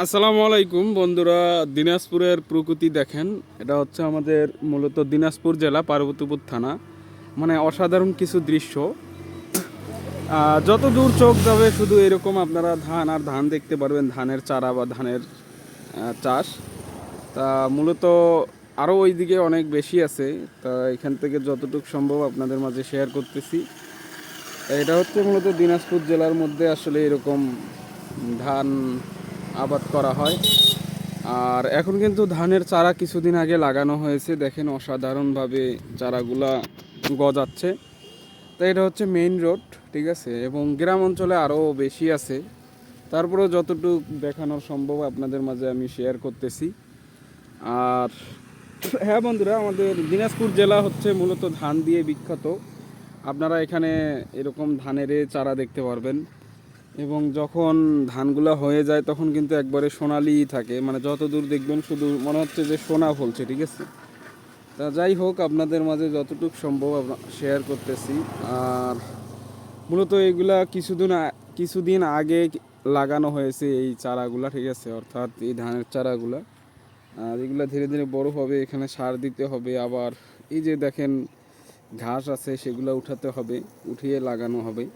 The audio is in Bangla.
আসসালামু আলাইকুম বন্ধুরা, দিনাজপুরের প্রকৃতি দেখেন। এটা হচ্ছে আমাদের মূলত দিনাজপুর জেলা, পার্বতীপুর থানা। মানে অসাধারণ কিছু দৃশ্য। যত দূর চোখ যাবে শুধু এরকম আপনারা ধান আর ধান দেখতে পারবেন, ধানের চারা বা ধানের চাষ। তা মূলত আরও ওইদিকে অনেক বেশি আছে। তা এখান থেকে যতটুকু সম্ভব আপনাদের মাঝে শেয়ার করতেছি। এটা হচ্ছে মূলত দিনাজপুর জেলার মধ্যে আসলে এরকম ধান আবাদ করা হয়। আর এখন কিন্তু ধানের চারা কিছুদিন আগে লাগানো হয়েছে। দেখেন অসাধারণভাবে চারাগুলা গজাচ্ছে। তো এটা হচ্ছে মেইন রোড ঠিক আছে? এবং গ্রাম অঞ্চলে আরও বেশি আছে। তারপরেও যতটুকু দেখানো সম্ভব আপনাদের মাঝে আমি শেয়ার করতেছি। আর হ্যাঁ বন্ধুরা, আমাদের দিনাজপুর জেলা হচ্ছে মূলত ধান দিয়ে বিখ্যাত। আপনারা এখানে এরকম ধানের চারা দেখতে পারবেন। এবং যখন ধানগুলা হয়ে যায়, তখন কিন্তু একবারে সোনালি থাকে। মানে যত দূর দেখবেন, শুধু মনে হচ্ছে যে সোনা ফলছে, ঠিক আছে? তা যাই হোক, আপনাদের মাঝে যতটুকু সম্ভব শেয়ার করতেছি। আর মূলত এগুলা কিছুদিন কিছুদিন আগে লাগানো হয়েছে এই চারাগুলা, ঠিক আছে? অর্থাৎ এই ধানের চারাগুলা। আর এগুলা ধীরে ধীরে বড় হবে, এখানে সার দিতে হবে। আবার এই যে দেখেন, ঘাস আছে, সেগুলো উঠাতে হবে, উঠিয়ে লাগানো হবে।